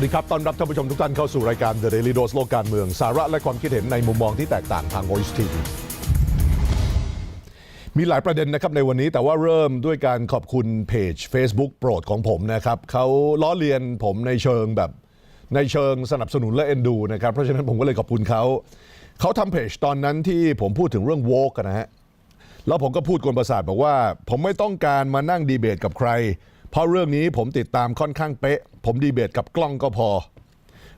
วัสดีครับ ต้อนรับท่านผู้ชมทุกท่านเข้าสู่รายการ The Daily Dose โลกการเมือง สาระและความคิดเห็นในมุมมองที่แตกต่างทาง Voice TV มีหลายประเด็นนะครับในวันนี้แต่ว่าเริ่มด้วยการขอบคุณเพจ Facebook โปรดของผมนะครับเขาล้อเลียนผมในเชิงแบบในเชิงสนับสนุนและเอ็นดูนะครับเพราะฉะนั้นผมก็เลยขอบคุณเขาเขาทำเพจตอนนั้นที่ผมพูดถึงเรื่องโวกนะฮะแล้วผมก็พูดกวนประสาทบอกว่า ผมไม่ต้องการมานั่งดีเบตกับใคร เพราะเรื่องนี้ผมติดตามค่อนข้างเป๊ะ ผมดีเบตกับกล้องก็พอ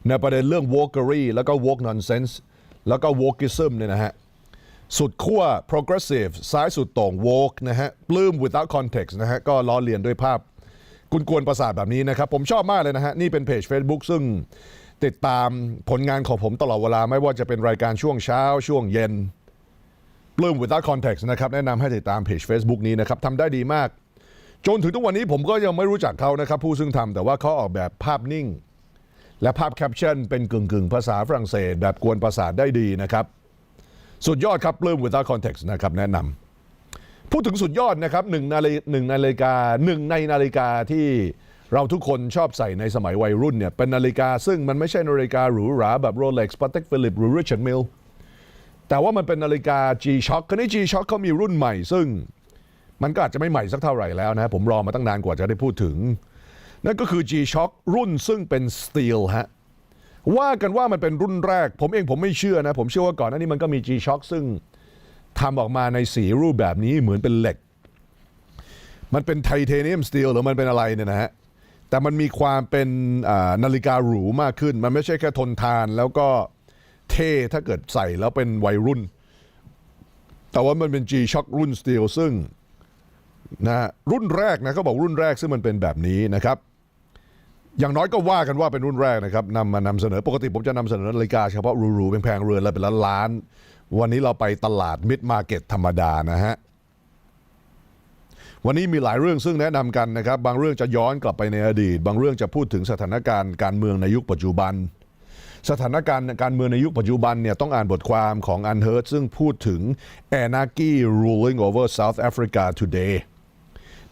ในประเด็นเรื่อง wokery แล้วก็ woke nonsense แล้วก็ wokeism เนี่ยนะฮะ สุดขั้ว progressive ซ้ายสุดต่ง woke นะฮะ ปลื้ม without context นะฮะ ก็ล้อเลียนด้วยภาพกุนกวนประสาทแบบนี้นะครับ ผมชอบมากเลยนะฮะ นี่เป็นเพจ Facebook ซึ่งติดตามผลงานของผมตลอดเวลาไม่ว่าจะเป็นรายการช่วงเช้าช่วงเย็นปลื้ม without context นะครับ แนะนำให้ติดตามเพจ Facebook นี้นะครับทำได้ดีมาก จนถึงทุกวันนี้ผมก็ยังไม่รู้จักเขานะครับ ผู้ซึ่งทำแต่ว่าเขาออกแบบภาพนิ่ง และภาพแคปชั่นเป็นกึ่งกึ่งๆภาษาฝรั่งเศส แบบกวนประสาทได้ดีนะครับ สุดยอดครับปลื้ม without context นะครับแนะนำพูดถึงสุดยอดนะครับหนึ่งนาฬิหนึ่งนาฬิกาหนึ่งในนาฬิกาที่เราทุกคนชอบใส่ในสมัยวัยรุ่นเนี่ยเป็นนาฬิกาซึ่งมันไม่ใช่นาฬิกาหรูหราแบบ Rolex Patek Philippe หรือ Richard Mille แต่ว่ามันเป็นนาฬิกา G-Shock คราวนี้ G-Shock เขามีรุ่นใหม่ซึ่ง มันก็อาจจะไม่ใหม่สักเท่าไหร่แล้วนะผมรอมาตั้งนานกว่าจะได้พูดถึง นั่นก็คือ G-Shock รุ่นซึ่งเป็นสตีลฮะว่ากันว่ามันเป็นรุ่นแรก ผมเองผมไม่เชื่อนะ ผมเชื่อว่าก่อนหน้านี้มันก็มี G-Shock ซึ่งทำออกมาในสีรูปแบบนี้เหมือนเป็นเหล็ก มันเป็นไทเทเนียมสตีลหรือมันเป็นอะไรเนี่ยนะฮะแต่มันมีความเป็นนาฬิกาหรูมากขึ้น มันไม่ใช่แค่ทนทานแล้วก็เท่ถ้าเกิดใส่แล้วเป็นวัยรุ่น แต่ว่ามันเป็น G-Shock รุ่นสตีลซึ่ง นะรุ่นแรกนะเขาบอกรุ่นแรกซึ่งมันเป็นแบบนี้นะครับ อย่างน้อยก็ว่ากันว่าเป็นรุ่นแรกนะครับนำมานำเสนอปกติผมจะนำเสนอนาฬิกาเฉพาะหรูๆแพงๆเรือนละเป็นล้านๆวันนี้เราไปตลาดมิดมาเก็ตธรรมดานะฮะวันนี้มีหลายเรื่องซึ่งแนะนำกันนะครับ บางเรื่องจะย้อนกลับไปในอดีต บางเรื่องจะพูดถึงสถานการณ์การเมืองในยุคปัจจุบัน สถานการณ์การเมืองในยุคปัจจุบันเนี่ยต้องอ่านบทความของอันเฮิร์ตซึ่งพูดถึง anarchy ruling over South Africa today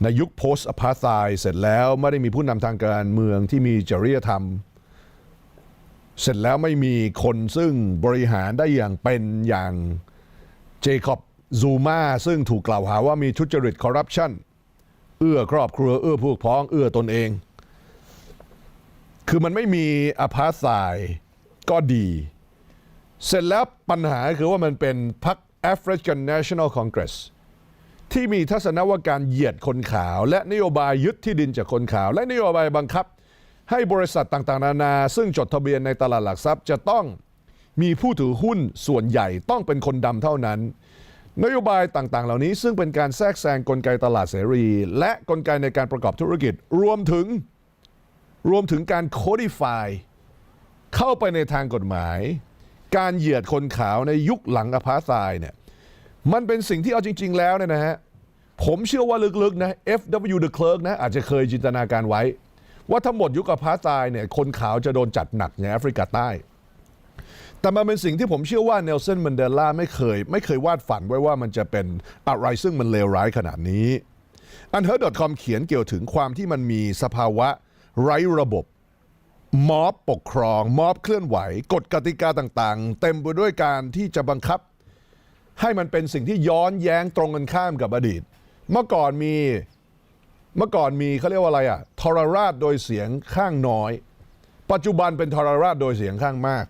ในยุค post apartheid เสร็จแล้วไม่ได้มีผู้นำทางการเมืองที่มีจริยธรรม เสร็จแล้วไม่มีคนซึ่งบริหารได้อย่างเป็นอย่างเจคอบซูมาซึ่งถูกกล่าวหาว่ามีทุจริตคอร์รัปชันเอื้อครอบครัวเอื้อพวกพ้องเอื้อตนเอง คือมันไม่มีอพาร์ตไซด์ก็ดี เสร็จแล้วปัญหาคือว่ามันเป็นพรรค African National Congress ที่มีทัศนว่าการเหยียดคนขาว และนโยบายยึดที่ดินจากคนขาว และนโยบายบังคับ ให้บริษัทต่างๆ นานา ซึ่งจดทะเบียนในตลาดหลักทรัพย์ จะต้องมีผู้ถือหุ้นส่วนใหญ่ต้องเป็นคนดำเท่านั้น นโยบายต่างๆ เหล่านี้ซึ่งเป็นการแทรกแซงกลไกตลาดเสรี และกลไกในการประกอบธุรกิจ รวมถึงรวมถึงการ codify เข้าไปในทางกฎหมาย การเหยียดคนขาวในยุคหลังอพาร์ตไซด์เนี่ย มันเป็นสิ่งที่เอาจริง ๆ แล้วเนี่ยนะฮะผมเชื่อว่าลึกๆนะ F.W. de Klerk นะอาจจะเคยจินตนาการไว้ ว่าทั้งหมดยุคอพาร์ตไซด์เนี่ยคนขาวจะโดนจัดหนักในแอฟริกาใต้ แต่มันเป็นสิ่งที่ผมเชื่อว่าเนลสันมันเดลาไม่เคย ไม่เคยวาดฝันไว้ว่ามันจะเป็นอะไรซึ่งมันเลวร้ายขนาดนี้อันเฮอร์ .com เขียนเกี่ยวถึงความที่มันมีสภาวะไร้ระบบม็อบปกครองม็อบเคลื่อนไหว กฎกติกาต่างๆ เต็มไปด้วยการที่จะบังคับ ให้มันเป็นสิ่งที่ย้อนแย้งตรงกันข้ามกับอดีต เมื่อก่อนมีเมื่อก่อนมีเขาเรียกว่าอะไรอะทรราชโดยเสียงข้างน้อย ปัจจุบันเป็นทรราชโดยเสียงข้างมาก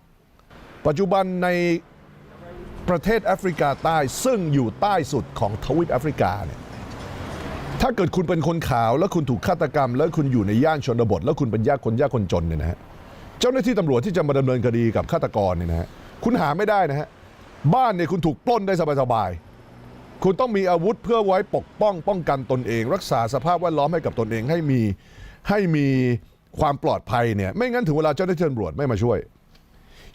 ปัจจุบันในประเทศแอฟริกาใต้ซึ่งอยู่ใต้สุดของทวีปแอฟริกาเนี่ยถ้าเกิดคุณเป็นคนขาวแล้วคุณถูกฆาตกรรม แล้วคุณอยู่ในย่านชนบท แล้วคุณเป็นยากคนยากคนจนเนี่ยนะฮะเจ้าหน้าที่ตำรวจที่จะมาดำเนินคดีกับฆาตกรเนี่ยนะฮะคุณหาไม่ได้นะฮะ บ้านเนี่ยคุณถูกปล้นได้สบายๆ คุณต้องมีอาวุธเพื่อไว้ปกป้องป้องกันตนเอง รักษาสภาพแวดล้อมให้กับตนเองให้มีให้มีความปลอดภัยเนี่ยไม่งั้นถึงเวลาเจ้าหน้าที่ตำรวจไม่มาช่วย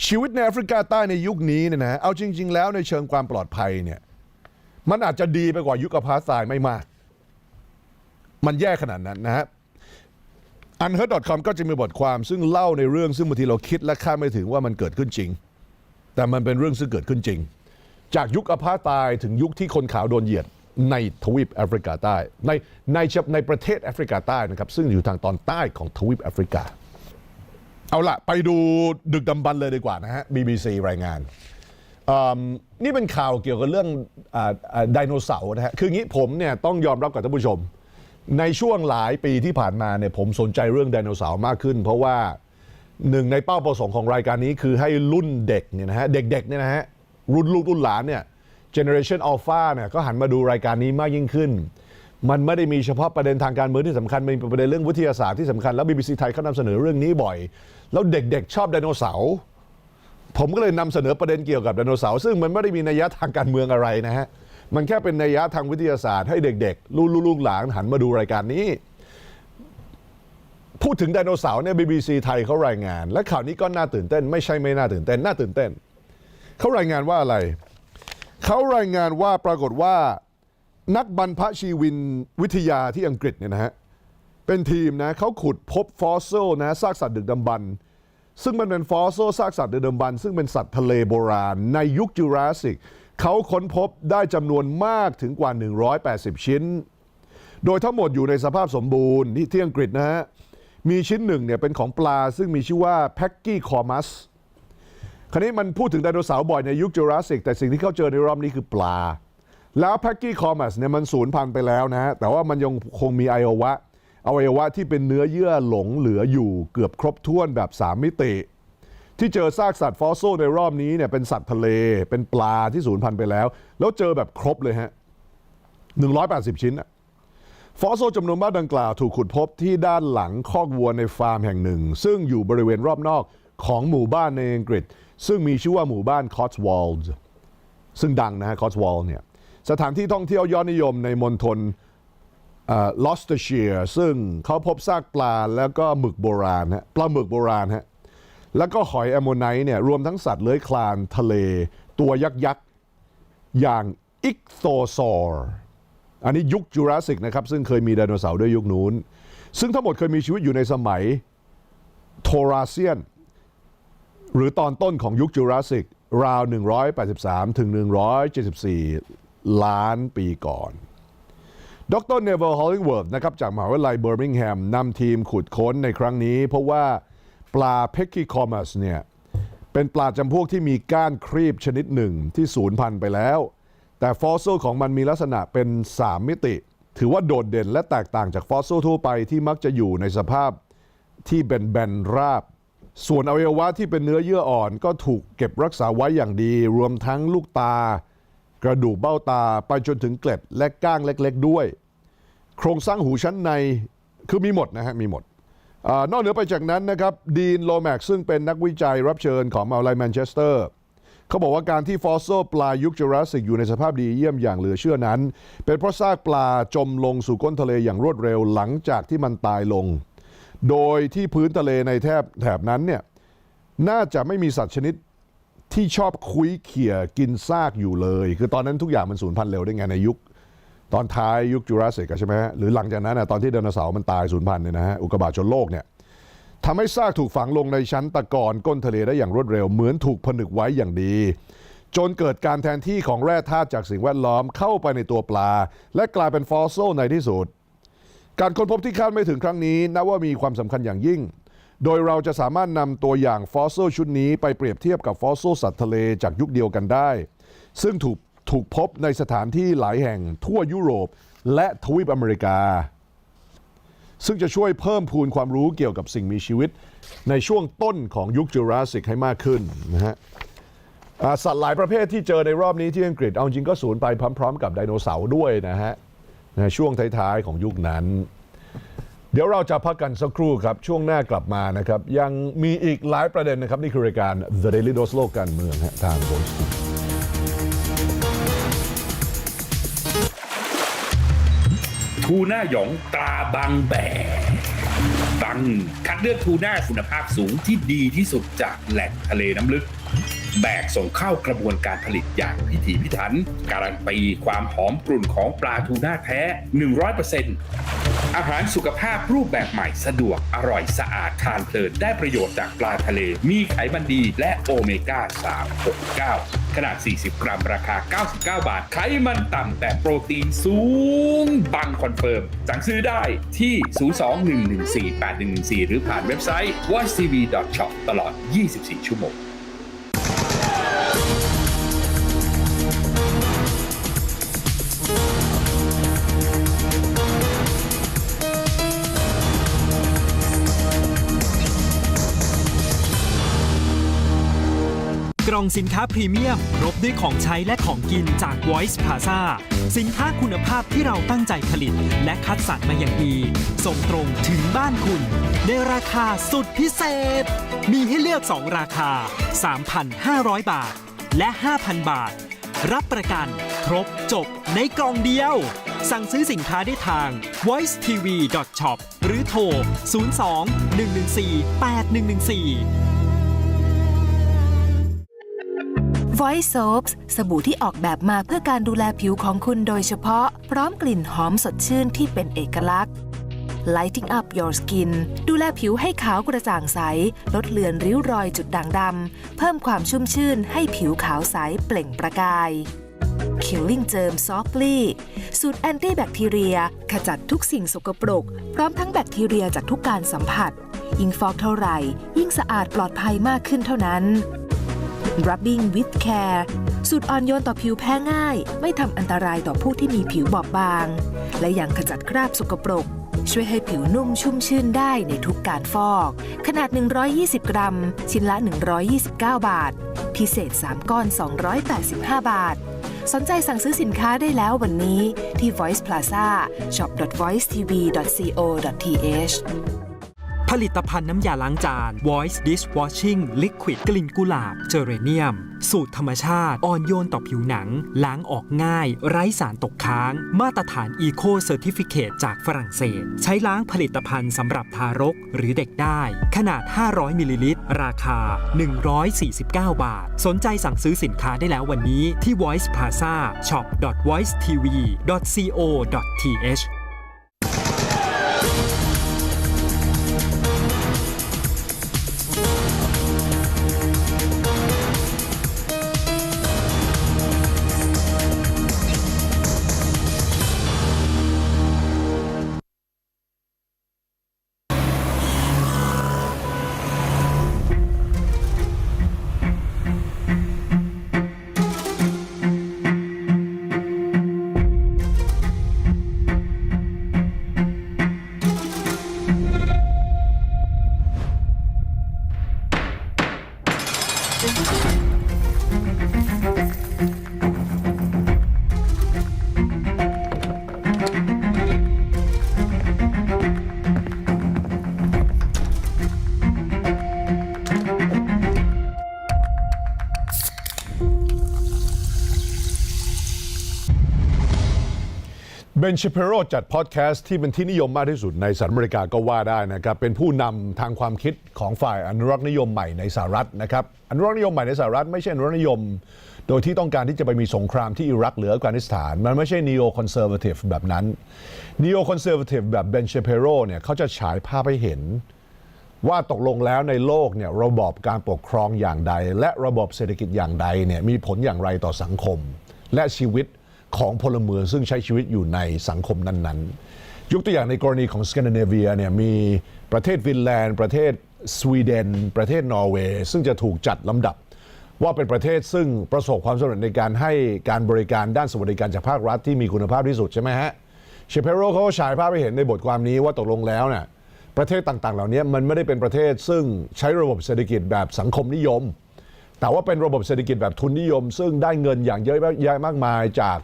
ชีวิตในแอฟริกาใต้ในยุคนี้เนี่ยนะฮะเอาจริง ๆ แล้วในเชิงความปลอดภัยเนี่ยมันอาจจะดีไปกว่ายุคอพาร์ตไซด์ไม่มาก มันแย่ขนาดนั้นนะฮะ u n h e a r d c o m ก็จะมีบทความซึ่งเล่าในเรื่องซึ่งบางทีเราคิดและคาดไม่ถึงว่ามันเกิดขึ้นจริง แต่มันเป็นเรื่องซึ่งเกิดขึ้นจริง จากยุคอพาร์ตไซด์ถึงยุคที่คนขาวโดนเหยียดในทวีปแอฟริกาใต้ในในในประเทศแอฟริกาใต้นะครับ ซึ่งอยู่ทางตอนใต้ของทวีปแอฟริกา เอาละไปดูดึกดำบรรเลยดีกว่านะฮะ BBC รายงานนี่เป็นข่าวเกี่ยวกับเรื่องอไดโนเสาร์นะฮะ คืองี้ผมเนี่ยต้องยอมรับกับท่านผู้ชม ในช่วงหลายปีที่ผ่านมาเนี่ยผมสนใจเรื่องไดโนเสาร์มากขึ้น เพราะว่า หนึ่งในเป้าประสงค์ของรายการนี้คือให้รุ่นเด็กเนี่ยนะฮะเด็กๆเนี่ยนะฮะรุ่นลูกรุ่นหลานเนี่ย Generation Alpha เนี่ยก็หันมาดูรายการนี้มากยิ่งขึ้น มันไม่ได้มีเฉพาะประเด็นทางการเมืองที่สำคัญมันมีประเด็นเรื่องวิทยาศาสตร์ที่สำคัญแล้ว BBC ไทยเขานำเสนอเรื่องนี้บ่อย แล้วเด็กๆ ชอบไดโนเสาร์ผมก็เลยนำเสนอประเด็นเกี่ยวกับไดโนเสาร์ซึ่งมันไม่ได้มีนัยยะทางการเมืองอะไรนะฮะมันแค่เป็นนัยยะทางวิทยาศาสตร์ให้เด็กๆ ลูกๆหลานหันมาดูรายการนี้ พูดถึงไดโนเสาร์เนี่ย BBC ไทยเขารายงาน และข่าวนี้ก็น่าตื่นเต้น ไม่ใช่ไม่น่าตื่นเต้น น่าตื่นเต้น เขารายงานว่าอะไร เขารายงานว่าปรากฏว่านักบรรพชีวินวิทยาที่อังกฤษเนี่ยนะฮะเป็นทีมนะเขาขุดพบฟอสซิลนะซากสัตว์ดึกดำบรรพ์ซึ่งมันเป็นฟอสซิลซากสัตว์ดึกดำบรรพ์ซึ่งเป็นสัตว์ทะเลโบราณ ในยุคจูราสสิกเขาค้นพบได้จำนวนมากถึงกว่า 180 ชิ้น โดยทั้งหมดอยู่ในสภาพสมบูรณ์ที่ที่อังกฤษนะฮะ มีชิ้นหนึ่งเนี่ยเป็นของปลาซึ่งมีชื่อว่าแพ็กกี้คอมัสคราวนี้มันพูดถึงไดโนเสาร์บ่อยในยุคจูราสสิก แต่สิ่งที่เขาเจอในรอบนี้คือปลา แล้วแพ็กกี้คอมัสเนี่ยมันสูญพันธุ์ไปแล้วนะฮะแต่ว่ามันยังคงมีอวัยวะอวัยวะที่เป็นเนื้อเยื่อหลงเหลืออยู่เกือบครบถ้วนแบบ 3 มิติ ที่เจอซากสัตว์ฟอสซิลในรอบนี้เนี่ยเป็นสัตว์ทะเลเป็นปลาที่สูญพันธุ์ไปแล้ว แล้วเจอแบบครบเลยฮะ180 ชิ้นอะ ฟอสโซลจำนวนมากดังกล่าวถูกขุดพบที่ด้านหลังคอกวัวในฟาร์มแห่งหนึ่ง ซึ่งอยู่บริเวณรอบนอกของหมู่บ้านในอังกฤษ ซึ่งมีชื่อว่าหมู่บ้านคอตส์วอลด์ซึ่งดังนะฮะคอตส์วอลด์เนี่ยสถานที่ท่องเที่ยวยอดนิยมในมณฑลลอสเตอร์เชียซึ่งเขาพบซากปลาแล้วก็หมึกโบราณฮะปลาหมึกโบราณฮะแล้วก็หอยแอมโมไนท์เนี่ยรวมทั้งสัตว์เลื้อยคลานทะเล ตัวยักษ์ยักษ์ๆอย่างอิกโซซอร์ อันนี้ยุคจูราสสิกนะครับ ซึ่งเคยมีไดโนเสาร์ด้วยยุคนู้น ซึ่งทั้งหมดเคยมีชีวิตอยู่ในสมัยโทราเซียน หรือตอนต้นของยุคจูราสสิก ราว 183 ถึง 174 ล้านปีก่อน ดรเนเวลฮอลลิงเวิร์ดนะครับจากมหาวิทยาลัยเบอร์มิงแฮมนำทีมขุดค้นในครั้งนี้ เพราะว่าปลาเพกกี้คอมัสเนี่ยเป็นปลาจำพวกที่มีก้านครีบชนิดหนึ่งที่สูญพันธุ์ไปแล้ว แต่ฟอสซิลของมันมีลักษณะเป็น 3 มิติ ถือว่าโดดเด่นและแตกต่างจากฟอสซิลทั่วไปที่มักจะอยู่ในสภาพที่เป็นแบนราบ ส่วนอวัยวะที่เป็นเนื้อเยื่ออ่อนก็ถูกเก็บรักษาไว้อย่างดี รวมทั้งลูกตา กระดูกเบ้าตาไปจนถึงเกล็ดและก้างเล็กๆด้วย โครงสร้างหูชั้นในคือมีหมดนะฮะมีหมดอนอกเหนือไปจากนั้นนะครับดีนโลแม็กซึ่งเป็นนักวิจัยรับเชิญของมหาวิทยาลัยแมนเชสเตอร์ เขาบอกว่าการที่ฟอสซิลปลายุคจูราสสิกอยู่ในสภาพดีเยี่ยมอย่างเหลือเชื่อนั้น เป็นเพราะซากปลาจมลงสู่ก้นทะเลอย่างรวดเร็วหลังจากที่มันตายลง โดยที่พื้นทะเลในแถบแถบนั้นเนี่ยน่าจะไม่มีสัตว์ชนิดที่ชอบคุยเขี่ยกินซากอยู่เลย คือตอนนั้นทุกอย่างมันสูญพันธุ์เร็วได้ไงในยุค ตอนท้ายยุคจูราสสิกใช่ไหมฮะหรือหลังจากนั้นนะตอนที่ไดโนเสาร์มันตายสูญพันธุ์เนี่ยนะฮะอุกกาบาตชนโลกเนี่ย ทำให้ซากถูกฝังลงในชั้นตะกอนก้นทะเลได้อย่างรวดเร็ว เหมือนถูกผนึกไว้อย่างดี จนเกิดการแทนที่ของแร่ธาตุจากสิ่งแวดล้อมเข้าไปในตัวปลา และกลายเป็นฟอสซิลในที่สุด การค้นพบที่คาดไม่ถึงครั้งนี้นับว่ามีความสำคัญอย่างยิ่ง โดยเราจะสามารถนำตัวอย่างฟอสซิลชุดนี้ไปเปรียบเทียบกับฟอสซิลสัตว์ทะเลจากยุคเดียวกันได้ ซึ่งถูกถูกพบในสถานที่หลายแห่งทั่วยุโรป และทวีปอเมริกา ซึ่งจะช่วยเพิ่มพูนความรู้เกี่ยวกับสิ่งมีชีวิต ในช่วงต้นของยุคจูราสสิกให้มากขึ้นนะฮะสัตว์หลายประเภทที่เจอในรอบนี้ที่อังกฤษเอาจริงก็สูญไปพร้อม ๆ กับไดโนเสาร์ด้วยนะฮะในช่วงท้ายๆของยุคนั้น เดี๋ยวเราจะพักกันสักครู่ครับ ช่วงหน้ากลับมานะครับ ยังมีอีกหลายประเด็นนะครับ นี่คือรายการ The Daily Dose โลกการเมืองทาง Voice ทูน่าหยองตราบางแบบังคัดเลือกทูน่าคุณภาพสูงที่ดีที่สุดจากแหล่งทะเลน้ำลึก แบกส่งเข้ากระบวนการผลิตอย่างพิถีพิถัน การันตีความหอมกรุ่นของปลาทูน่าแท้ 100% อาหารสุขภาพรูปแบบใหม่สะดวกอร่อยสะอาดทานเพลินได้ประโยชน์จากปลาทะเล มีไขมันดีและโอเมก้า 369 ขนาด 40 กรัมราคา 99 บาท ไขมันต่ำแต่โปรตีนสูง บังคอนเฟิร์ม สั่งซื้อได้ที่ 02-114-8114 หรือผ่านเว็บไซต์ watchtv.shop ตลอด 24 ชั่วโมง ล่องสินค้าพรีเมียมครบด้วยของใช้และของกินจาก Voice Plaza สินค้าคุณภาพที่เราตั้งใจผลิต และคัดสรรมาอย่างดี ส่งตรงถึงบ้านคุณ ในราคาสุดพิเศษ มีให้เลือก 2 ราคา 3,500 บาท และ 5,000 บาท รับประกัน ครบจบในกล่องเดียว สั่งซื้อสินค้าได้ทาง voice tv shop หรือโทร 02 114 8114 Voice Soaps สบู่ที่ออกแบบมาเพื่อการดูแลผิวของคุณโดยเฉพาะ พร้อมกลิ่นหอมสดชื่นที่เป็นเอกลักษณ์ Lighting up your skin ดูแลผิวให้ขาวกระจ่างใส ลดเลือนริ้วรอยจุดด่างดำ เพิ่มความชุ่มชื่นให้ผิวขาวใสเปล่งประกาย Killing Germ Softly สูตรแอนตี้แบคทีเรีย ขจัดทุกสิ่งสกปรก พร้อมทั้งแบคทีเรียจากทุกการสัมผัส ยิ่งฟอกเท่าไหร่ ยิ่งสะอาดปลอดภัยมากขึ้นเท่านั้น Rubbing with Care สูตรอ่อนโยนต่อผิวแพ้ง่าย ไม่ทำอันตรายต่อผู้ที่มีผิวบอบบาง และยังขจัดคราบสกปรก ช่วยให้ผิวนุ่มชุ่มชื่นได้ในทุกการฟอก ขนาด 120 กรัม ชิ้นละ 129 บาท พิเศษ 3 ก้อน 285 บาท สนใจสั่งซื้อสินค้าได้แล้ววันนี้ที่ Voice Plaza shop.voicetv.co.th ผลิตภัณฑ์น้ำยาล้างจาน Voice Dishwashing Liquid กลิ่นกุหลาบเจเรเนียม สูตรธรรมชาติ อ่อนโยนต่อผิวหนัง ล้างออกง่าย ไร้สารตกค้าง มาตรฐาน Eco Certificate จากฝรั่งเศส ใช้ล้างผลิตภัณฑ์สำหรับทารกหรือเด็กได้ ขนาด 500มิลลิลิตรราคา 149 บาท สนใจสั่งซื้อสินค้าได้แล้ววันนี้ที่ Voice Plaza shop.voicetv.co.th บนช a เปโรจัดพอดแคสต์ที่เป็นที่นิยมมากที่สุดในสหรัฐอเมริกาก็ว่าได้นะครับ เป็นผู้นำทางความคิดของฝ่ายอนุรักษ์นิยมใหม่ในสหรัฐนะครับอนุรักษ์นิยมใหม่ในสหรัฐไม่ใช่อนุรักษ์นิยม โดยที่ต้องการที่จะไปมีสงครามที่อิรักหรืออัฟกานิสถาน มันไม่ใช่ neo conservative แบบนั้น neo conservative แบบเบนช a เปโรเนี่ยเขาจะฉายภาพให้เห็น ว่าตกลงแล้วในโลกเนี่ยระบอบการปกครองอย่างใด และระบบเศรษฐกิจอย่างใดเนี่ยมีผลอย่างไรต่อสังคม และชีวิต ของพลเมืองซึ่งใช้ชีวิตอยู่ในสังคมนั้นๆ ยกตัวอย่างในกรณีของสแกนดิเนเวียเนี่ยมีประเทศฟินแลนด์ ประเทศสวีเดน ประเทศนอร์เวย์ซึ่งจะถูกจัดลำดับ ว่าเป็นประเทศซึ่งประสบความสำเร็จในการให้การบริการด้านสวัสดิการจากภาครัฐที่มีคุณภาพที่สุดใช่ไหมฮะเชเพโรเขาก็ฉายภาพไปเห็นในบทความนี้ว่าตกลงแล้วเนี่ยประเทศต่างๆ เหล่านี้มันไม่ได้เป็นประเทศซึ่งใช้ระบบเศรษฐกิจแบบสังคมนิยม แต่ว่าเป็นระบบเศรษฐกิจแบบทุนนิยม ซึ่งได้เงินอย่างเยอะแยะมากมายจาก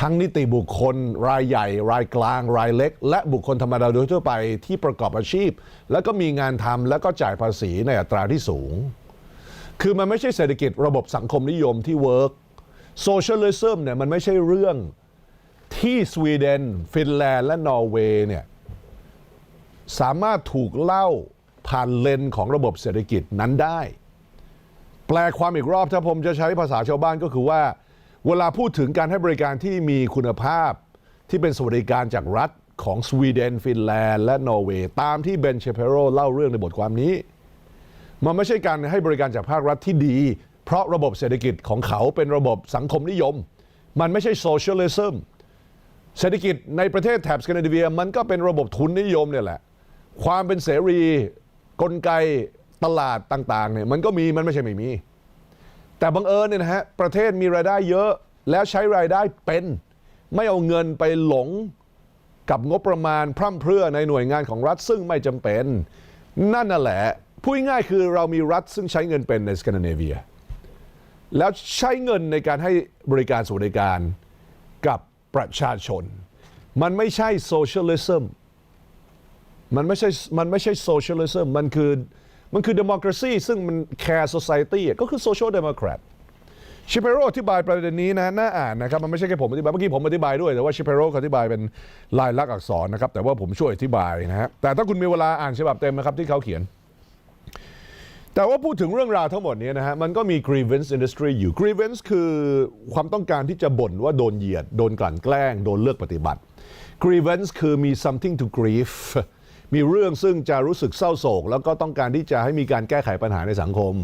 ทั้งนิติบุคคล รายใหญ่ รายกลาง รายเล็ก และบุคคลธรรมดาโดยทั่วไปที่ประกอบอาชีพ แล้วก็มีงานทำแล้วก็จ่ายภาษีในอัตราที่สูง คือมันไม่ใช่เศรษฐกิจระบบสังคมนิยมที่เวิร์กโซเชียลิซึมเนี่ยมันไม่ใช่เรื่องที่สวีเดน ฟินแลนด์ และนอร์เวย์เนี่ยสามารถถูกเล่าผ่านเลนของระบบเศรษฐกิจนั้นได้ แปลความอีกรอบถ้าผมจะใช้ภาษาชาวบ้านก็คือว่า เวลาพูดถึงการให้บริการที่มีคุณภาพ ที่เป็นสวัสดิการจากรัฐของสวีเดน ฟินแลนด์ และนอร์เวย์ตามที่เบนเชเพโรเล่าเรื่องในบทความนี้ มันไม่ใช่การให้บริการจากภาครัฐที่ดี เพราะระบบเศรษฐกิจของเขาเป็นระบบสังคมนิยม มันไม่ใช่โซเชียลิซึมเศรษฐกิจในประเทศแถบสแกนดิเนเวียมันก็เป็นระบบทุนนิยมเนี่ยแหละ ความเป็นเสรี กลไกตลาดต่างๆเนี่ยมันก็มีมันไม่ใช่ไม่มี แต่บังเอิญเนี่ยนะฮะประเทศมีรายได้เยอะแล้วใช้รายได้เป็น ไม่เอาเงินไปหลงกับงบประมาณพร่ำเพรื่อในหน่วยงานของรัฐซึ่งไม่จำเป็น นั่นน่ะแหละพูดง่ายคือเรามีรัฐซึ่งใช้เงินเป็นในสแกนดิเนเวีย แล้วใช้เงินในการให้บริการสวัสดิการกับประชาชน มันไม่ใช่โซเชียลิซึมมันไม่ใช่มันไม่ใช่โซเชียลิซึมมันคือ มันคือ democracy ซึ่งมัน care society ก็คือ social democrat ชิเปโรอธิบายประเด็นนี้นะน่าอ่านนะครับมันไม่ใช่แค่ผมอธิบายเมื่อกี้ผมอธิบายด้วยแต่ว่าชิเปโรเขาอธิบายเป็นลายลักษณ์อักษรนะครับ แต่ว่าผมช่วยอธิบายนะฮะแต่ถ้าคุณมีเวลาอ่านฉบับเต็มนะครับที่เขาเขียน แต่ว่าพูดถึงเรื่องราวทั้งหมดนี้นะฮะมันก็มี grievance industry อยู่ grievance คือความต้องการที่จะบ่นว่าโดนเหยียด โดนกลั่นแกล้ง โดนเลือกปฏิบัติ grievance คือมี something to grieve มีเรื่องซึ่งจะรู้สึกเศร้าโศก แล้วก็ต้องการที่จะให้มีการแก้ไขปัญหาในสังคม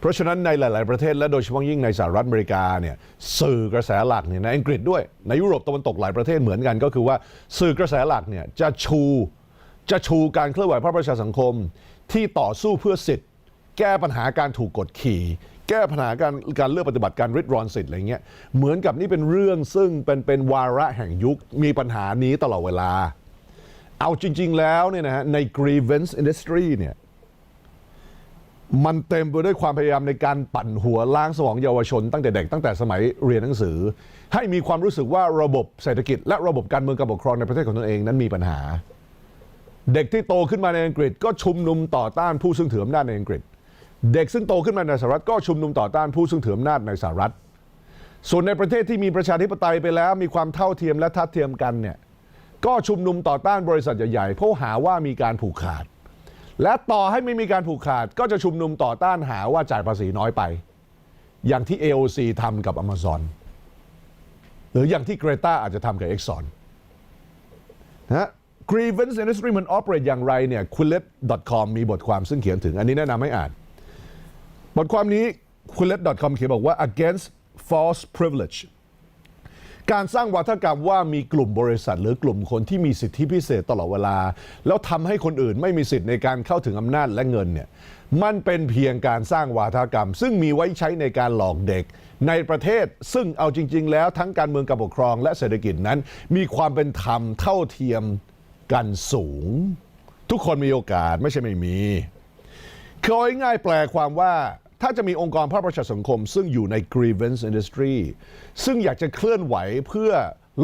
เพราะฉะนั้นในหลาย ๆ ประเทศและโดยเฉพาะยิ่งในสหรัฐอเมริกาเนี่ยสื่อกระแสหลักเนี่ยในอังกฤษด้วยในยุโรปตะวันตกหลายประเทศเหมือนกัน ก็คือว่าสื่อกระแสหลักเนี่ยจะชูจะชูการเคลื่อนไหวภาคประชาสังคมที่ต่อสู้เพื่อสิทธิ์แก้ปัญหาการถูกกดขี่ แก้ปัญหาการการเลือกปฏิบัติการริดรอนสิทธิ์อะไรเงี้ยเหมือนกับนี่เป็นเรื่องซึ่งเป็นเป็นวาระแห่งยุคมีปัญหานี้ตลอดเวลา เอาจริง ๆ แล้วเนี่ยนะฮะใน grievance industry เนี่ยมันเต็มไปด้วยความพยายามในการปั่นหัวล้างสมองเยาวชน ตั้งแต่เด็กตั้งแต่สมัยเรียนหนังสือ ให้มีความรู้สึกว่าระบบเศรษฐกิจ และระบบการเมืองการปกครองในประเทศของตนเองนั้นมีปัญหา เด็กที่โตขึ้นมาในอังกฤษ ก็ชุมนุมต่อต้านผู้ซึ่งถืออำนาจในอังกฤษ เด็กซึ่งโตขึ้นมาในสหรัฐก็ชุมนุมต่อต้านผู้ซึ่งถืออำนาจในสหรัฐ ส่วนในประเทศที่มีประชาธิปไตยไปแล้ว มีความเท่าเทียมและทัดเทียมกันเนี่ย ก็ชุมนุมต่อต้านบริษัทใหญ่ๆ เพราะหาว่ามีการผูกขาด และต่อให้ไม่มีการผูกขาด ก็จะชุมนุมต่อต้านหาว่าจ่ายภาษีน้อยไป อย่างที่ AOC ทำกับ Amazon หรืออย่างที่เกรตาอาจจะทำกับ Exxon นะ grievance industry มัน operate อย่างไรเนี่ย quillet.com มีบทความซึ่งเขียนถึง อันนี้แนะนำให้อ่าน บทความนี้ quillet.com เขียนบอกว่า against false privilege การสร้างวัฒกรรมว่ามีกลุ่มบริษัท หรือกลุ่มคนที่มีสิทธิพิเศษตลอดเวลา แล้วทำให้คนอื่นไม่มีสิทธิ์ในการเข้าถึงอำนาจและเงินเนี่ยมันเป็นเพียงการสร้างวาทกรรม ซึ่งมีไว้ใช้ในการหลอกเด็ก ในประเทศซึ่งเอาจริง ๆ แล้วทั้งการเมืองการปกครองและเศรษฐกิจนั้น มีความเป็นธรรมเท่าเทียมกันสูง ทุกคนมีโอกาสไม่ใช่ไม่มีคือเอาง่ายๆแปลความว่า ถ้าจะมีองค์กรภาคประชาสังคม ซึ่งอยู่ใน grievance industry ซึ่งอยากจะเคลื่อนไหวเพื่อ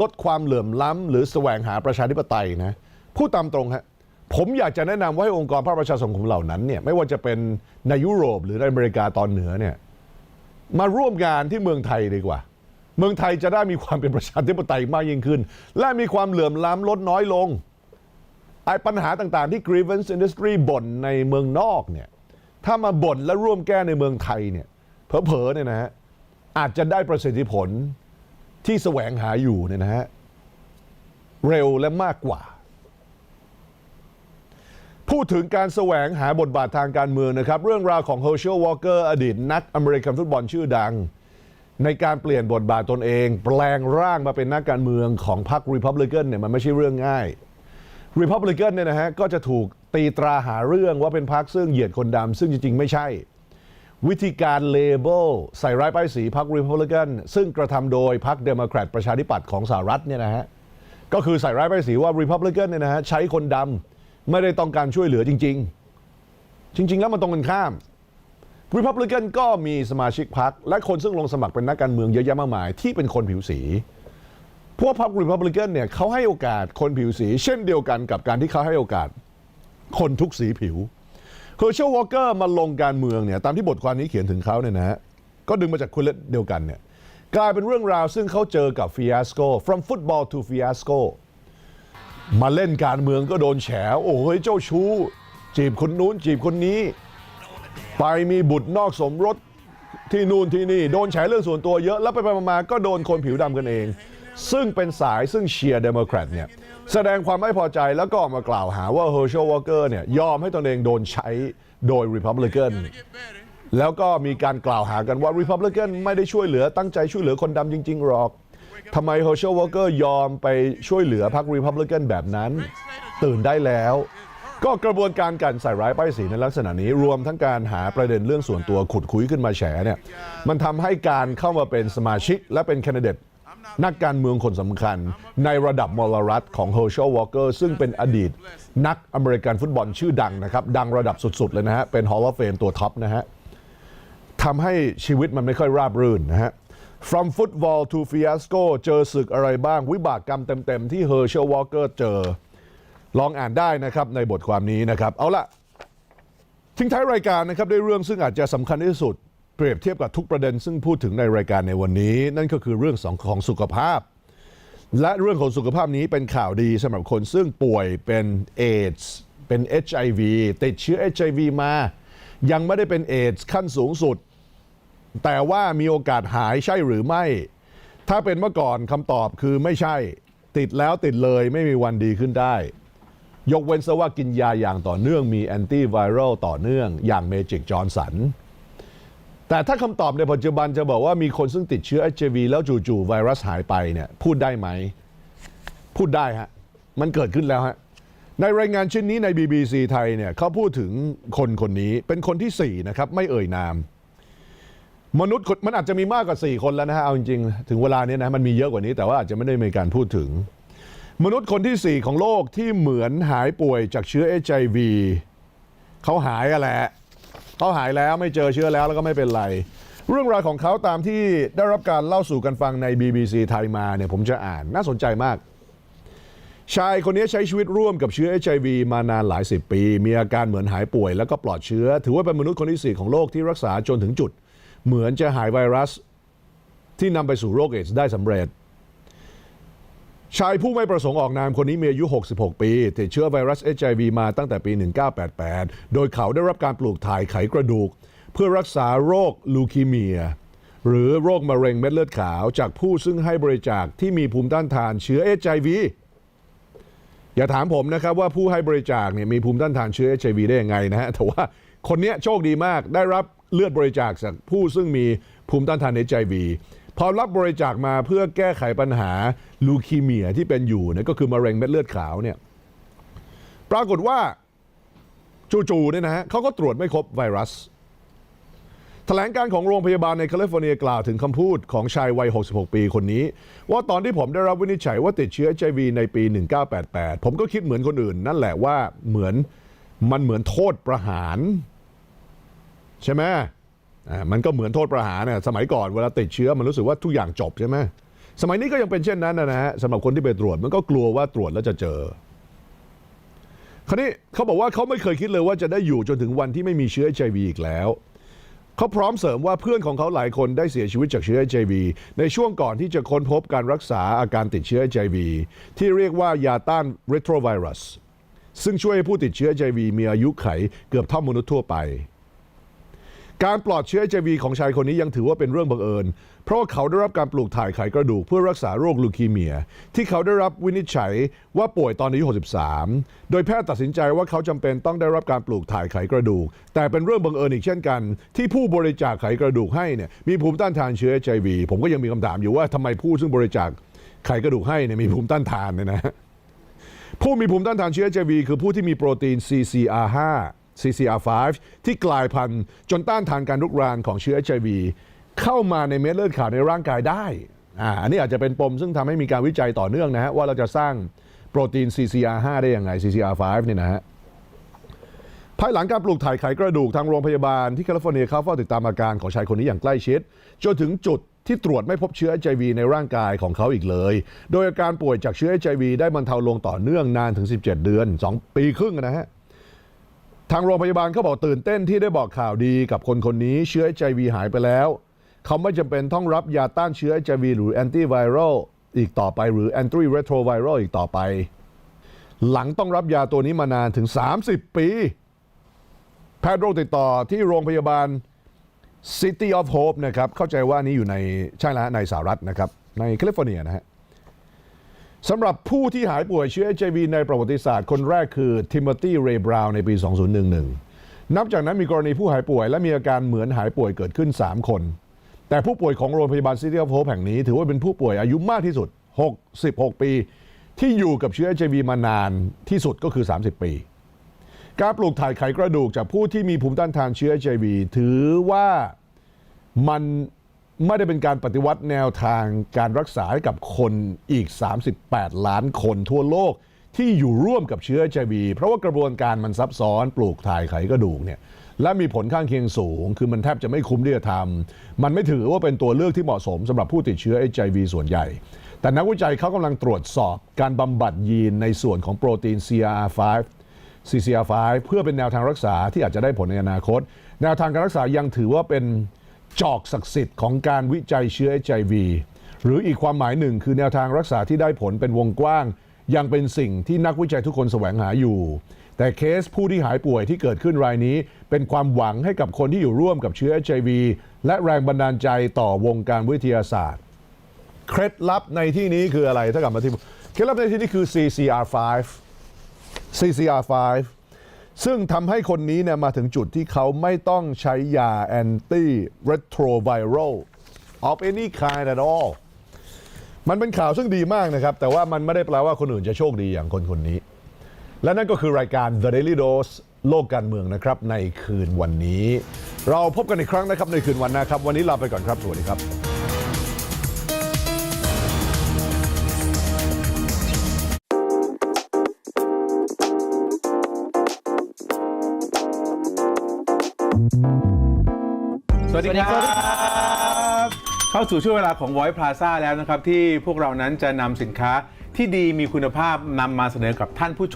ลดความเหลื่อมล้ำ หรือแสวงหาประชาธิปไตยนะพูดตามตรงฮะผมอยากจะแนะนำว่าให้องค์กรภาคประชาสังคมเหล่านั้นเนี่ยไม่ว่าจะเป็นในยุโรปหรือในอเมริกาตอนเหนือเนี่ยมาร่วมงานที่เมืองไทยดีกว่า เมืองไทยจะได้มีความเป็นประชาธิปไตยมากยิ่งขึ้น และมีความเหลื่อมล้ำลดน้อยลงไอ้ปัญหาต่างๆที่ grievance industry บ่นในเมืองนอกเนี่ย ถ้ามาบ่นและร่วมแก้ในเมืองไทยเนี่ยเผลอๆเนี่ยนะฮะอาจจะได้ประสิทธิผลที่แสวงหาอยู่เนี่ยนะฮะเร็วและมากกว่า พูดถึงการแสวงหาบทบาททางการเมืองนะครับ เรื่องราวของเฮอร์เชลวอลเกอร์อดีตนักอเมริกันฟุตบอลชื่อดัง ในการเปลี่ยนบทบาทตนเอง แปลงร่างมาเป็นนักการเมืองของพรรครีพับลิกันเนี่ยมันไม่ใช่เรื่องง่าย รีพับลิกันเนี่ยนะฮะก็จะถูกตีตราหาเรื่องว่าเป็นพรรคซึ่งเหยียดคนดำซึ่งจริง ๆ ไม่ใช่ วิธีการเลเบลใส่ร้ายป้ายสีพรรครีพับลิกันซึ่งกระทำโดยพรรคเดโมแครตประชาธิปัตย์ของสหรัฐเนี่ยนะฮะก็คือใส่ร้ายป้ายสีว่ารีพับลิกันเนี่ยนะฮะใช้คนดำไม่ได้ต้องการช่วยเหลือจริง ๆ จริง ๆ แล้วมันตรงกันข้ามรีพับลิกันก็มีสมาชิกพรรคและคนซึ่งลงสมัครเป็นนักการเมืองเยอะแยะมากมายที่เป็นคนผิวสี พวกพรรครีพับลิกันเนี่ยเขาให้โอกาสคนผิวสี เช่นเดียวกันกับการที่เขาให้โอกาสคนทุกสีผิวเฮอร์เชลวอลเกอร์มาลงการเมืองเนี่ยตามที่บทความนี้เขียนถึงเขาเนี่ยนะฮะก็ดึงมาจากคุณเล็เดียวกันเนี่ยกลายเป็นเรื่องราวซึ่งเขาเจอกับ fiasco from football to fiasco มาเล่นการเมืองก็โดนแฉโอ้ยเจ้าชู้ จีบคนนู้นจีบคนนี้ ไปมีบุตรนอกสมรสที่นู่นที่นี่ โดนแฉเรื่องส่วนตัวเยอะแล้วไปไปมาๆก็โดนคนผิวดำกันเอง ซึ่งเป็นสายซึ่งเชียร์เดโมแครตเนี่ยแสดงความไม่พอใจแล้วก็ออกมากล่าวหาว่าเฮอร์ช l วอเกอร์เนี่ยยอมให้ตนเองโดนใช้โดย Republican แล้วก็มีการกล่าวหากันว่า Republican ไม่ได้ช่วยเหลือตั้งใจช่วยเหลือคนดำจริง ๆ หรอกทำไมเฮอร์ช l วอเกอร์ยอมไปช่วยเหลือพรรค Republican แบบนั้น ตื่นได้แล้ว ก็กระบวนการการใส่ร้ายป้ายสีในลักษณะนี้รวมทั้งการหาประเด็นเรื่องส่วนตัวขุดคุยขึ้นมาแฉเนี่ยมันทำให้การเข้ามาเป็นสมาชิกและเป็นแคนดิเดต นักการเมืองคนสำคัญ ในระดับมลรัฐของเฮอร์ช l วอ k เกอร์ซึ่งเป็นอดีต นักอเมริกันฟุตบอลชื่อดังนะครับ ดังระดับสุด ๆ เลยนะฮะ เป็น Hall of Fame ตัวท็อปนะฮะทำให้ชีวิตมันไม่ค่อยราบรื่นนะฮะ from football to fiasco เจอศึกอะไรบ้าง วิบากกรรมเต็ม ๆ ที่เฮอร์ช l วอ k เกอร์เจอ ลองอ่านได้นะครับในบทความนี้นะครับ เอาละทิ้งท้ายรายการนะครับด้วยเรื่องซึ่งอาจจะสำคัญที่สุด เปรียบเทียบกับทุกประเด็นซึ่งพูดถึงในรายการในวันนี้ นั่นก็คือเรื่องของของสุขภาพ และเรื่องของสุขภาพนี้เป็นข่าวดีสำหรับคนซึ่งป่วยเป็นเอดส์เป็น HIV ติดเชื้อ HIV มา ยังไม่ได้เป็นเอดส์ขั้นสูงสุด แต่ว่ามีโอกาสหายใช่หรือไม่ ถ้าเป็นเมื่อก่อนคำตอบคือไม่ใช่ ติดแล้วติดเลยไม่มีวันดีขึ้นได้ ยกเว้นซะว่ากินยาอย่างต่อเนื่องมีแอนตี้ไวรัลต่อเนื่องอย่างเมจิกจอร์นสัน แต่ถ้าคำตอบในปัจจุบันจะบอกว่ามีคนซึ่งติดเชื้อ HIV แล้วจู่ๆไวรัสหายไปเนี่ยพูดได้ไหม พูดได้ฮะ มันเกิดขึ้นแล้วฮะ ในรายงานชิ้นนี้ใน BBC ไทยเนี่ยเขาพูดถึงคนคนนี้เป็นคนที่ 4 นะครับ ไม่เอ่ยนาม มนุษย์คนมันอาจจะมีมากกว่า 4 คนแล้วนะฮะเอาจริงๆ ถึงเวลานี้นะมันมีเยอะกว่านี้แต่ว่าอาจจะไม่ได้มีการพูดถึง มนุษย์คนที่ 4 ของโลกที่เหมือนหายป่วยจากเชื้อ HIV เขาหายอะแหละ เขาหายแล้วไม่เจอเชื้อแล้วแล้วก็ไม่เป็นไร เรื่องราวของเขาตามที่ได้รับการเล่าสู่กันฟังใน BBC ไทยมาเนี่ยผมจะอ่านน่าสนใจมาก ชายคนนี้ใช้ชีวิตร่วมกับเชื้อ HIV มานานหลายสิบปี มีอาการเหมือนหายป่วยแล้วก็ปลอดเชื้อ ถือว่าเป็นมนุษย์คนที่สี่ของโลกที่รักษาจนถึงจุด เหมือนจะหายไวรัสที่นำไปสู่โรคเอดส์ได้สำเร็จ ชายผู้ไม่ประสงค์ออกนามคนนี้มีอายุ 66 ปี ติดเชื้อไวรัส HIV มาตั้งแต่ปี 1988 โดยเขาได้รับการปลูกถ่ายไขกระดูก เพื่อรักษาโรคลูคีเมีย หรือโรคมะเร็งเม็ดเลือดขาวจากผู้ซึ่งให้บริจาคที่มีภูมิต้านทานเชื้อ HIV อย่าถามผมนะครับว่าผู้ให้บริจาคเนี่ยมีภูมิต้านทานเชื้อ HIV ได้ยังไงนะฮะแต่ว่าคนเนี้ยโชคดีมากได้รับเลือดบริจาคจากผู้ซึ่งมีภูมิต้านทาน HIV พอรับบริจาคมาเพื่อแก้ไขปัญหาลูคีเมียที่เป็นอยู่เนี่ยก็คือมะเร็งเม็ดเลือดขาวเนี่ยปรากฏว่าจู่ๆเนี่ยนะฮะเขาก็ตรวจไม่พบไวรัส แถลงการของโรงพยาบาลในแคลิฟอร์เนียกล่าวถึงคำพูดของชายวัย 66 ปีคนนี้ ว่าตอนที่ผมได้รับวินิจฉัยว่าติดเชื้อ HIV ในปี 1988 ผมก็คิดเหมือนคนอื่น นั่นแหละว่าเหมือนมันเหมือนโทษประหาร ใช่ไหม มันก็เหมือนโทษประหารน่ะสมัยก่อนเวลาติดเชื้อมันรู้สึกว่าทุกอย่างจบใช่ไหมสมัยนี้ก็ยังเป็นเช่นนั้นนะฮะสำหรับคนที่ไปตรวจมันก็กลัวว่าตรวจแล้วจะเจอ คราวนี้เขาบอกว่าเขาไม่เคยคิดเลยว่าจะได้อยู่จนถึงวันที่ไม่มีเชื้อ HIV อีกแล้วเขาพร้อมเสริมว่าเพื่อนของเขาหลายคนได้เสียชีวิตจากเชื้อ HIV ในช่วงก่อนที่จะค้นพบการรักษาอาการติดเชื้อ HIV ที่เรียกว่ายาต้าน retrovirus ซึ่งช่วยให้ผู้ติดเชื้อ HIV มีอายุไขเกือบเท่ามนุษย์ทั่วไป การปลอดเชื้อ HIV ของชายคนนี้ยังถือว่าเป็นเรื่องบังเอิญ เพราะว่าเขาได้รับการปลูกถ่ายไขกระดูกเพื่อรักษาโรคลูคีเมีย ที่เขาได้รับวินิจฉัยว่าป่วยตอนอายุ 63 โดยแพทย์ตัดสินใจว่าเขาจำเป็นต้องได้รับการปลูกถ่ายไขกระดูก แต่เป็นเรื่องบังเอิญอีกเช่นกัน ที่ผู้บริจาคไขกระดูกให้เนี่ยมีภูมิต้านทานเชื้อ HIV ผมก็ยังมีคำถามอยู่ว่าทำไมผู้ซึ่งบริจาคไขกระดูกให้เนี่ยมีภูมิต้านทานเนี่ยนะผู้มีภูมิต้านทานเชื้อ HIV คือผู้ที่มีโปรตีน CCR5 CCR5 ที่กลายพันธุ์จนต้านทานการรุกรานของเชื้อ HIV เข้ามาในเม็ดเลือดขาวในร่างกายได้อ่าอันนี้อาจจะเป็นปมซึ่งทำให้มีการวิจัยต่อเนื่องนะฮะว่าเราจะสร้างโปรตีน CCR5 ได้อยังไง CCR5 เนี่ยนะฮะภายหลังการปลูกถ่ายไขกระดูกทางโรงพยาบาลที่แคลิฟอร์เนียเขาเฝ้าติดตามอาการของชายคนนี้อย่างใกล้ชิด จนถึงจุดที่ตรวจไม่พบเชื้อ HIV ในร่างกายของเขาอีกเลย โดยอาการป่วยจากเชื้อ HIV ได้บรรเทาลงต่อเนื่องนานถึง 17 เดือน 2 ปีครึ่งนะฮะ ทางโรงพยาบาลเขาบอกตื่นเต้นที่ได้บอกข่าวดีกับคนคนนี้เชื้อ HIV หายไปแล้วเขาไม่จำเป็นต้องรับยาต้านเชื้อ HIV หรือแอนตี้ไวรัลอีกต่อไปหรือแอนตี้เรโทรไวรัลอีกต่อไป หลังต้องรับยาตัวนี้มานานถึง 30 ปี แพทย์โรคติดต่อที่โรงพยาบาล City of Hope นะครับ เข้าใจว่านี้อยู่ในใช่แล้วในสหรัฐนะครับ ในแคลิฟอร์เนียนะฮะ สำหรับผู้ที่หายป่วยเชื้อ HIV ในประวัติศาสตร์ คนแรกคือทิโมธีเรย์บราวน์ในปี 2011 นับจากนั้นมีกรณีผู้หายป่วยและมีอาการเหมือนหายป่วยเกิดขึ้น 3 คน แต่ผู้ป่วยของโรงพยาบาลซิตี้ออฟโฮปแห่งนี้ ถือว่าเป็นผู้ป่วยอายุมากที่สุด 66 ปี ที่อยู่กับเชื้อ HIV มานานที่สุดก็คือ 30 ปี การปลูกถ่ายไขกระดูกจากผู้ที่มีภูมิต้านทานเชื้อ HIV ถือว่ามัน ไม่ได้เป็นการปฏิวัติแนวทางการรักษาให้กับคนอีก 38 ล้านคนทั่วโลกที่อยู่ร่วมกับเชื้อ HIV เพราะว่ากระบวนการมันซับซ้อนปลูกถ่ายไขกระดูกเนี่ยและมีผลข้างเคียงสูง คือมันแทบจะไม่คุ้มที่จะทำมันไม่ถือว่าเป็นตัวเลือกที่เหมาะสมสำหรับผู้ติดเชื้อ HIV ส่วนใหญ่ แต่นักวิจัยเขากำลังตรวจสอบการบำบัดยีนในส่วนของโปรตีน CRR5 CCR5 เพื่อเป็นแนวทางรักษาที่อาจจะได้ผลในอนาคต แนวทางการรักษายังถือว่าเป็น จอกศักดิ์สิทธิ์ของการวิจัยเชื้อ HIV หรืออีกความหมายหนึ่งคือแนวทางรักษาที่ได้ผลเป็นวงกว้าง ยังเป็นสิ่งที่นักวิจัยทุกคนแสวงหาอยู่ แต่เคสผู้ที่หายป่วยที่เกิดขึ้นรายนี้ เป็นความหวังให้กับคนที่อยู่ร่วมกับเชื้อ HIV และแรงบันดาลใจต่อวงการวิทยาศาสตร์ เคล็ดลับในที่นี้คืออะไรถ้ากลับมาที่เคล็ดลับในที่นี้คือ CCR5 CCR5 ซึ่งทำให้คนนี้เนี่ยมาถึงจุดที่เขาไม่ต้องใช้ยา anti retroviral of any kind at all มันเป็นข่าวซึ่งดีมากนะครับ แต่ว่ามันไม่ได้แปลว่าคนอื่นจะโชคดีอย่างคนคนนี้ และนั่นก็คือรายการ The Daily Dose โลกการเมืองนะครับ ในคืนวันนี้ เราพบกันอีกครั้งนะครับในคืนวันหน้าครับ วันนี้ลาไปก่อนครับ สวัสดีครับ วัสดีครับ เข้าสู่ช่วงเวลาของ Voice Plaza แล้วนะครับ ที่พวกเรานั้นจะนำสินค้าที่ดีมีคุณภาพนำมาเสนอกับท่านผู้ชม